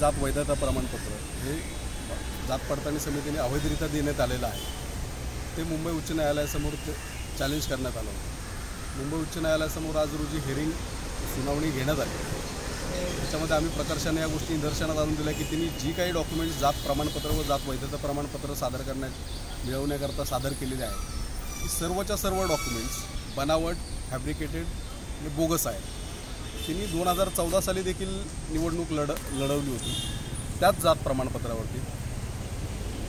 जात वैधता प्रमाणपत्र हे जात पडताळणी समितीने अवैधरित्या देण्यात आलेलं आहे. ते मुंबई उच्च न्यायालयासमोर ते चॅलेंज करण्यात आलं होतं. मुंबई उच्च न्यायालयासमोर आज रोजी हिअरिंग सुनावणी घेण्यात आली. त्याच्यामध्ये आम्ही प्रकर्षाने या गोष्टी निदर्शनात आणून दिल्या की त्यांनी जी काही डॉक्युमेंट्स जात प्रमाणपत्र व जात वैधता प्रमाणपत्र सादर करण्यात मिळवण्याकरता सादर केलेले आहेत. ती सर्वच्या सर्व डॉक्युमेंट्स बनावट फॅब्रिकेटेड आणि बोगस आहेत. त्यांनी दोन हजार चौदा साली देखील निवडणूक लढ लढवली होती. त्याच जात प्रमाणपत्रावरती.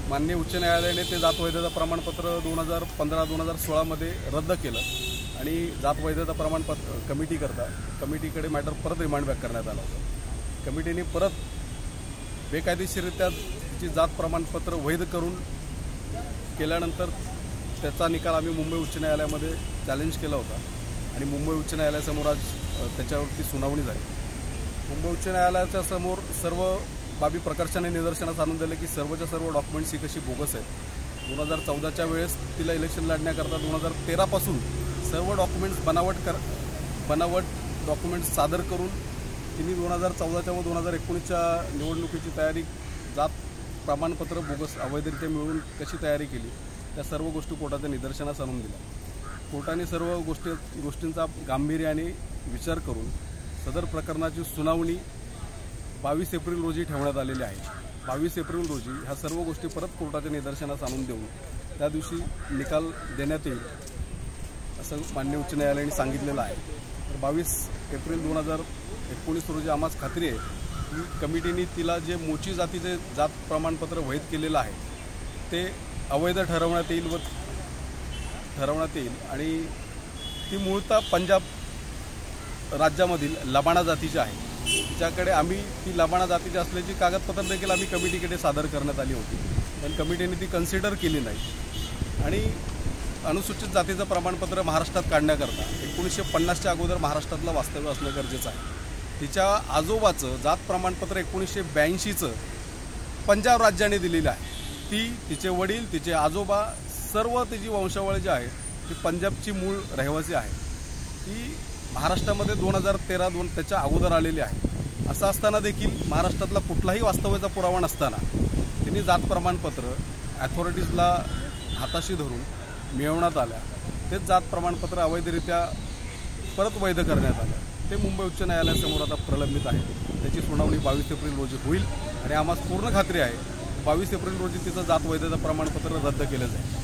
मान्य उच्च न्यायालयाने ते जात वैधता प्रमाणपत्र दोन हजार पंधरा दोन हजार सोळामध्ये रद्द केलं आणि जात वैधता प्रमाणपत्र कमिटीकरता कमिटीकडे मॅटर परत रिमांड बॅक करण्यात आला होता. कमिटीने परत बेकायदेशीररित्या तिची जात प्रमाणपत्र वैध करून केल्यानंतर त्याचा निकाल आम्ही मुंबई उच्च न्यायालयामध्ये चॅलेंज केला होता. आणि मुंबई उच्च न्यायालयासमोर आज त्याच्यावरती सुनावणी झाली. मुंबई उच्च न्यायालयाच्या समोर सर्व बाबी प्रकर्षाने निदर्शनास आणून दिले की सर्वच्या सर्व डॉक्युमेंट्स ही कशी बोगस आहेत. दोन हजार चौदाच्या वेळेस तिला इलेक्शन लढण्याकरता दोन हजार तेरापासून सर्व डॉक्युमेंट्स बनावट कर बनावट डॉक्युमेंट्स सादर करून तिने दोन हजार चौदाच्या व दोन हजार एकोणीसच्या निवडणुकीची तयारी जात प्रमाणपत्र बोगस अवैधरित्या मिळवून कशी तयारी केली त्या सर्व गोष्टी कोर्टाच्या निदर्शनास आणून दिल्या. कोर्टाने सर्व गोष्टी गोष्टींचा गांभीर्याने विचार करून सदर प्रकरणाची सुनावणी बावीस एप्रिल रोजी ठेवण्यात आलेली आहे. बावीस एप्रिल रोजी ह्या सर्व गोष्टी परत कोर्टाच्या निदर्शनास आणून देऊन त्या दिवशी निकाल देण्यात येईल असं मान्य उच्च न्यायालयाने सांगितलेलं आहे. तर बावीस एप्रिल दोन हजार एकोणीस रोजी आम्हाला खात्री आहे की कमिटीने तिला जे मोची जातीचे जात प्रमाणपत्र वैध केलेलं आहे ते अवैध ठरवण्यात येईल व ठरवण्यात येईल आणि ती मूळतः पंजाब राज्यामधील लबाणा जातीची आहे. तिच्याकडे आम्ही ती लबाणा जातीची असल्याची कागदपत्र देखील आम्ही कमिटीकडे सादर करण्यात आली होती. पण कमिटीने ती कन्सिडर केली नाही. आणि अनुसूचित जातीचं प्रमाणपत्र महाराष्ट्रात काढण्याकरता एकोणीसशे पन्नासच्या अगोदर महाराष्ट्रातलं वास्तव्य असणं गरजेचं आहे. तिच्या आजोबाचं जात प्रमाणपत्र एकोणीसशे ब्याऐंशीचं पंजाब राज्याने दिलेलं आहे. ती तिचे वडील तिचे आजोबा सर्व तिची वंशावळ जी आहे ती पंजाबची मूळ रहिवासी आहे. ती महाराष्ट्रामध्ये दोन हजार तेरा दोन त्याच्या अगोदर आलेली आहे. असं असताना देखील महाराष्ट्रातला कुठलाही वास्तव्याचा पुरावा नसताना तिने जात प्रमाणपत्र ॲथॉरिटीजला हाताशी धरून मिळवण्यात आल्या. तेच जात प्रमाणपत्र अवैधरित्या परत वैध करण्यात आलं. ते मुंबई उच्च न्यायालयासमोर आता प्रलंबित आहे. त्याची सुनावणी बावीस एप्रिल रोजी होईल आणि आम्हाला पूर्ण खात्री आहे बावीस एप्रिल रोजी तिचं जात वैधता प्रमाणपत्र रद्द केलं जाईल.